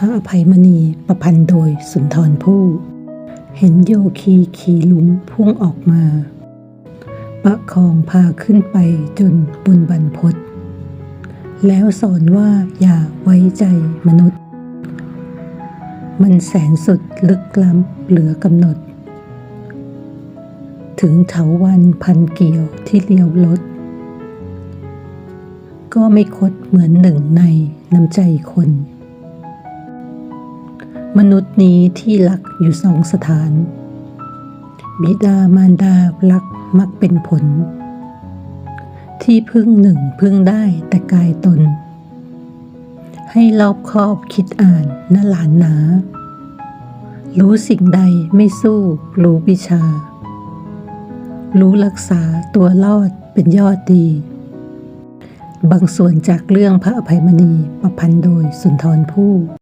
พระอภัยมณีประพันธ์โดยสุนทรภู่ เห็นโยคีขี่ลุมพุ่งออกมา ประคองพาขึ้นไปจนบนบรรพตแล้วสอนว่าอย่าไว้ใจมนุษย์ มันแสนสุดลึกล้ำเหลือกำหนด ถึงเถาวันพันเกี่ยวที่เลียวลดก็ไม่คดเหมือนหนึ่งในน้ำใจคน มนุษย์นี้ที่รักอยู่สองสถาน บิดามารดารักมักเป็นผล ที่พึ่งหนึ่งพึ่งได้แต่กายตน ให้รอบครอบคิดอ่านนะหลานหนา รู้สิ่งใดไม่สู้ รู้วิชา รู้รักษาตัวรอดเป็นยอดดี บางส่วนจากเรื่องพระอภัยมณีประพันธ์โดยสุนทรภู่